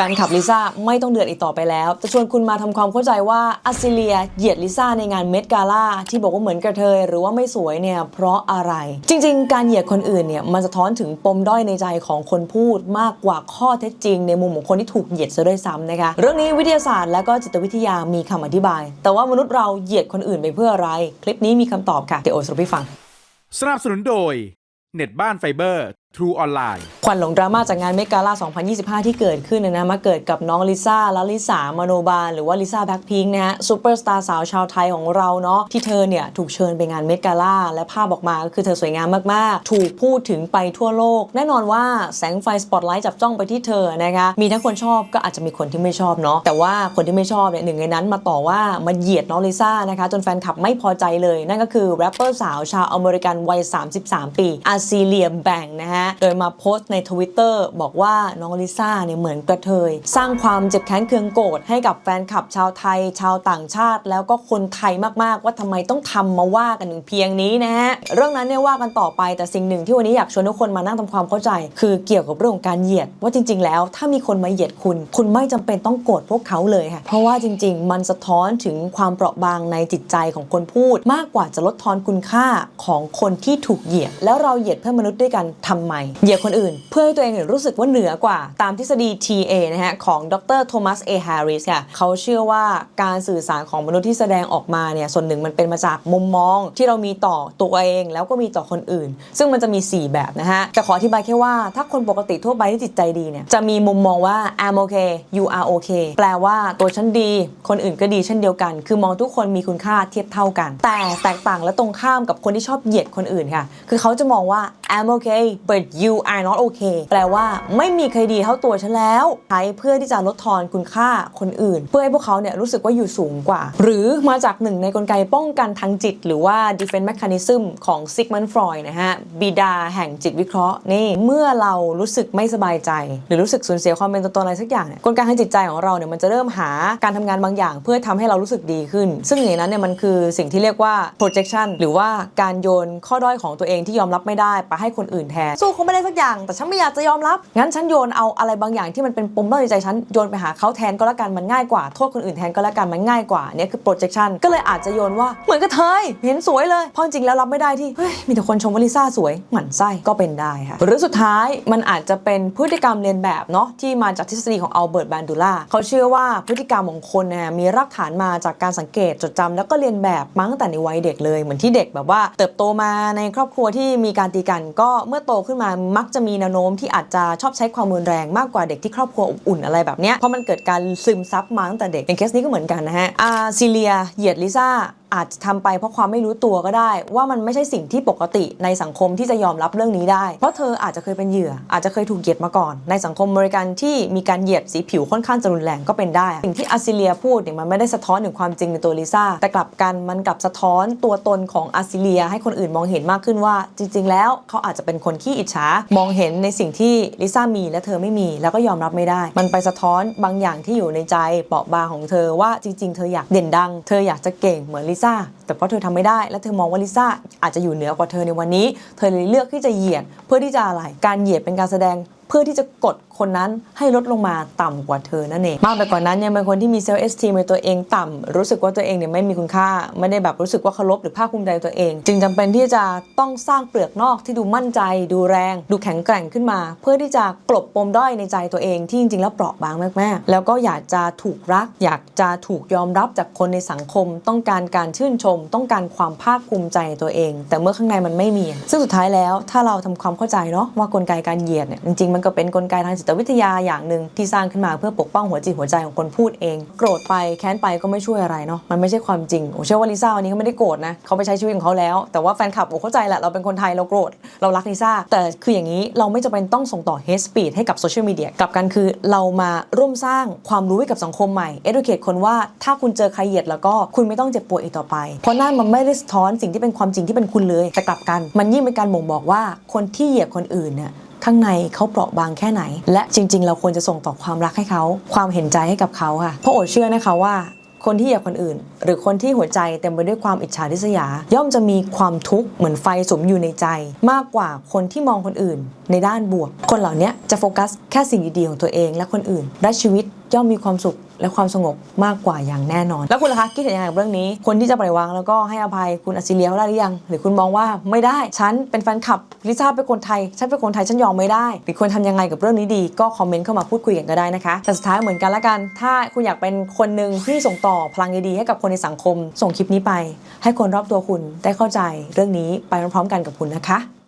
ฟนคลับลิซ่าไม่ต้องเดือดอีกต่อไปแล้ว จะชวนคุณมาทำความเข้าใจว่าอัสซิเลียเหยียดลิซ่าในงานเมดกาล่าที่บอกว่าเหมือนกระเทยหรือว่าไม่สวยเนี่ยเพราะอะไร จริง ๆ การเหยียดคนอื่นเนี่ยมันสะท้อนถึงปมด้อยในใจของคนพูดมากกว่าข้อเท็จจริง ในมุมของคนที่ถูกเหยียดซะด้วยซ้ำนะคะเรื่องนี้วิทยาศาสตร์และก็จิตวิทยามีคำอธิบาย แต่ว่ามนุษย์เราเหยียดคนอื่นไปเพื่ออะไร คลิปนี้มีคำตอบค่ะเดี๋ยวโอสรุปให้ฟังสนับสนุนโดยเน็ตบ้านไฟเบอร์ True ออนไลน์ควันหลงดราม่าจากงานเมกาล่า 2025 ที่เกิดขึ้นนยนะมาเกิดกับน้องลิซ่าและลิสามโนบาล หรือว่าลิซ่าแบ็คพิงค์นะฮะซูเปอร์สตาร์สาวชาวไทยของเราเนาะที่เธอเนี่ยถูกเชิญไปงานเมกาล่าและภาพออกมาก็คือเธอสวยงามมาก ๆ ถูกพูดถึงไปทั่วโลก แน่นอนว่าแสงไฟสปอตไลท์จับจ้องไปที่เธอนะคะมีทั้งคนชอบก็อาจจะมีคนที่ไม่ชอบเนาะแต่ว่าคนที่ไม่ชอบเนี่ยหนึ่งในนั้นมาต่อว่ามาเหยียดน้องลิซ่านะคะจนแฟนคลับไม่พอใจเลย นั่นก็คือแรปเปอร์สาวชาวอเมริกันวัย 33 ปีอาซีเลียแบงนะฮะโดยมาโพสต์ในทวิตเตอร์บอกว่าน้องลิซ่าเนี่ยเหมือนกระเทย สร้างความเจ็บแค้นเคืองโกรธให้กับแฟนคลับชาวไทย ชาวต่างชาติ แล้วก็คนไทยมากๆ ว่าทำไมต้องทำมาว่ากันถึงเพียงนี้นะฮะเรื่องนั้นเนี่ยว่ากันต่อไปแต่สิ่งหนึ่งที่วันนี้อยากชวนทุกคนมานั่งทำความเข้าใจ คือเกี่ยวกับเรื่องของการเหยียด ว่าจริง ๆ แล้วถ้ามีคนมาเหยียดคุณ คุณไม่จำเป็นต้องโกรธพวกเขาเลยค่ะเพราะว่าจริง ๆ มันสะท้อนถึงความเปราะบางในจิตใจของคนพูด มากกว่าจะลดทอนคุณค่าของคนที่ถูกเหยียด แล้วเราเหยียดเพื่อนมนุษย์ด้วยกันทำไมเหยียดคนอื่น เพื่อให้ตัวเองรู้สึกว่าเหนือกว่า ตามทฤษฎี TA นะฮะของดรโทมัสเอฮร์ริสค่ะเขาเชื่อว่าการสื่อสารของมนุษย์ที่แสดงออกมาเนี่ยส่วนหนึ่งมันเป็นมาจากมุมมองที่เรามีต่อตัวเอง แล้วก็มีต่อคนอื่น ซึ่งมันจะมี 4 แบบนะฮะแต่ขออธิบายแค่ว่าถ้าคนปกติทั่วไปที่จิตใจดีเนี่ยจะมีมุมมองว่า I'm okay you are okay แปลว่าตัวฉันดี คนอื่นก็ดีเช่นเดียวกัน คือมองทุกคนมีคุณค่าเทียบเท่ากัน แต่แตกต่างและตรงข้ามกับคนที่ชอบเหยียดคนอื่นค่ะ คือเขาจะมองว่า I'm okay but you are not okay แปลว่าไม่มีใครดีเท่าตัวฉันแล้ว ใช้เพื่อที่จะลดทอนคุณค่าคนอื่น เพื่อให้พวกเขาเนี่ยรู้สึกว่าอยู่สูงกว่า หรือมาจากหนึ่งในกลไกป้องกันทางจิต หรือว่า defense mechanism ของ Sigmund Freud นะฮะบิดาแห่งจิตวิเคราะห์นี่เมื่อเรารู้สึกไม่สบายใจ หรือรู้สึกสูญเสียความเป็นตัวตนอะไรสักอย่างเนี่ยกลไกทางจิตใจของเราเนี่ยมันจะเริ่มหาการทำงานบางอย่าง เพื่อทำให้เรารู้สึกดีขึ้น ซึ่งอย่างนั้นเนี่ยมันคือสิ่งที่เรียกว่า projection หรือว่าการโยนข้อด้อยของตัวเองที่ยอมรับไม่ได้ไปให้คนอื่นแทนสู้เขาไม่ได้สักอย่าง แต่ฉันไม่อยากจะยอมรับ งั้นฉันโยนเอาอะไรบางอย่างที่มันเป็นปมด้อยในใจฉันโยนไปหาเขาแทนก็แล้วกันมันง่ายกว่าโทษคนอื่นแทนก็แล้วกันมันง่ายกว่าเนี่ยคือ projection ก็เลยอาจจะโยนว่าเหมือนกับเธอเห็นสวยเลยเพราะจริงแล้วรับไม่ได้ที่เฮ้ยมีแต่คนชมว่าลิซ่าสวยหมั่นไส้ก็เป็นได้ค่ะหรือสุดท้ายมันอาจจะเป็นพฤติกรรมเรียนแบบเนาะที่มาจากทฤษฎีของอัลเบิร์ตแบนดูล่าเขาเชื่อว่าพฤติกรรมของคนเนี่ยมีรากฐานมาจากการสังเกตจดจำแล้วก็เรียนแบบมาตั้งแต่ในวัยเด็กเลยเหมือนที่เด็กแบบว่า เติบโตมาในครอบครัวที่มีการตีกันก็เมื่อโตขึ้นมามักจะมีแนวโน้มที่อาจจะชอบใช้ความรุนแรงมากกว่าเด็กที่ครอบครัวอบอุ่นอะไรแบบเนี้ยเพราะมันเกิดการซึมซับมาตั้งแต่เด็กอย่างเคสนี้ก็เหมือนกันนะฮะอาซิเลียเหยียดลิซ่า อาจจะทำไปเพราะความไม่รู้ตัวก็ได้ ว่ามันไม่ใช่สิ่งที่ปกติในสังคมที่จะยอมรับเรื่องนี้ได้ เพราะเธออาจจะเคยเป็นเหยื่อ อาจจะเคยถูกเหยียดมาก่อน ในสังคมอเมริกันที่มีการเหยียดสีผิวค่อนข้างจะรุนแรงก็เป็นได้ สิ่งที่อาซิเลียพูดเนี่ยมันไม่ได้สะท้อนถึงความจริงในตัวลิซ่าแต่กลับกันมันกลับสะท้อนตัวตนของอาซิเลีย ให้คนอื่นมองเห็นมากขึ้นว่า จริง ๆ แล้วเขาอาจจะเป็นคนขี้อิจฉามองเห็นในสิ่งที่ลิซ่ามีและเธอไม่มี แล้วก็ยอมรับไม่ได้ มันไปสะท้อนบางอย่างที่อยู่ในใจเปราะบางของเธอว่าจริง ๆ เธออยากเด่นดัง เธออยากจะเก่งเหมือนลิซ่าแต่เพราะเธอทำไม่ได้และเธอมองว่าลิซ่าอาจจะอยู่เหนือกว่าเธอในวันนี้ เธอเลยเลือกที่จะเหยียดเพื่อที่จะอะไรการเหยียดเป็นการแสดง เพื่อที่จะกดคนนั้นให้ลดลงมาต่ำกว่าเธอนั่นเองมากไปกว่านั้นยังเป็นคนที่มีเซลล์เอสทีในตัวเองต่ำรู้สึกว่าตัวเองเนี่ยไม่มีคุณค่า ไม่ได้แบบรู้สึกว่าเคารพหรือภาคภูมิใจตัวเอง จึงจำเป็นที่จะต้องสร้างเปลือกนอกที่ดูมั่นใจ ดูแรง ดูแข็งแกร่งขึ้นมา เพื่อที่จะกลบปมด้อยในใจตัวเองที่จริงๆแล้วเปราะบางมากๆ แล้วก็อยากจะถูกรัก อยากจะถูกยอมรับจากคนในสังคม ต้องการการชื่นชม ต้องการความภาคภูมิใจตัวเอง แต่เมื่อข้างในมันไม่มี ซึ่งสุดท้ายแล้วถ้าเราทำความเข้าใจเนาะว่ากลไกการเหยียดเนี่ยจริงๆมันก็เป็นกลไกทางจิตวิทยาอย่างหนึ่งที่สร้างขึ้นมาเพื่อปกป้องหัวจิตหัวใจของคนพูดเอง โกรธไปแค้นไปก็ไม่ช่วยอะไรเนาะมันไม่ใช่ความจริงโอ้เชื่อว่าลิซ่าวันนี้เขาไม่ได้โกรธนะเขาไปใช้ชีวิตของเขาแล้ว แต่ว่าแฟนคลับโอ้เข้าใจแหละเราเป็นคนไทยเราโกรธเรารักลิซ่าแต่คืออย่างนี้เราไม่จำเป็นต้องส่งต่อ hate speech ให้กับโซเชียลมีเดียกลับกันคือเรามาร่วมสร้างความรู้ให้กับสังคมใหม่ educate คนว่าถ้าคุณเจอใครเหยียดแล้วก็คุณไม่ต้องเจ็บปวดอีกต่อไป เพราะนั่นมันไม่ได้สะท้อนสิ่งที่เป็นความจริงที่เป็นคุณเลยแต่กลับกัน มันยิ่งเป็นการบ่งบอกว่าคนที่เหยียดคนอื่นเนี่ย ข้างในเขาเปราะบางแค่ไหน และจริง ๆ เราควรจะส่งต่อความรักให้เขา ความเห็นใจให้กับเขาค่ะเพราะโอดเชื่อนะคะว่าคนที่เหยียบคนอื่น หรือคนที่หัวใจเต็มไปด้วยความอิจฉาริษยา ย่อมจะมีความทุกข์เหมือนไฟสุมอยู่ในใจ มากกว่าคนที่มองคนอื่น ในด้านบวก คนเหล่านี้จะโฟกัสแค่สิ่งดีๆของตัวเองและคนอื่น และชีวิตย่อมมีความสุขและความสงบมากกว่าอย่างแน่นอน แล้วคุณล่ะคะคิดเห็นยังไงกับเรื่องนี้ คนที่จะปล่อยวางแล้วก็ให้อภัยคุณอัซิเลียได้หรือยัง หรือคุณมองว่าไม่ได้ ฉันเป็นแฟนคลับลิซ่าเป็นคนไทย ฉันเป็นคนไทยฉันยอมไม่ได้ หรือควรทำยังไงกับเรื่องนี้ดี ก็คอมเมนต์เข้ามาพูดคุยกันก็ได้นะคะ แต่สุดท้ายเหมือนกันละกัน ถ้าคุณอยากเป็นคนหนึ่งที่ส่งต่อพลังดีๆให้กับคนในสังคม ส่งคลิปนี้ไป ให้คนรอบตัวคุณได้เข้าใจเรื่องนี้ไปพร้อมๆกันกับคุณนะคะ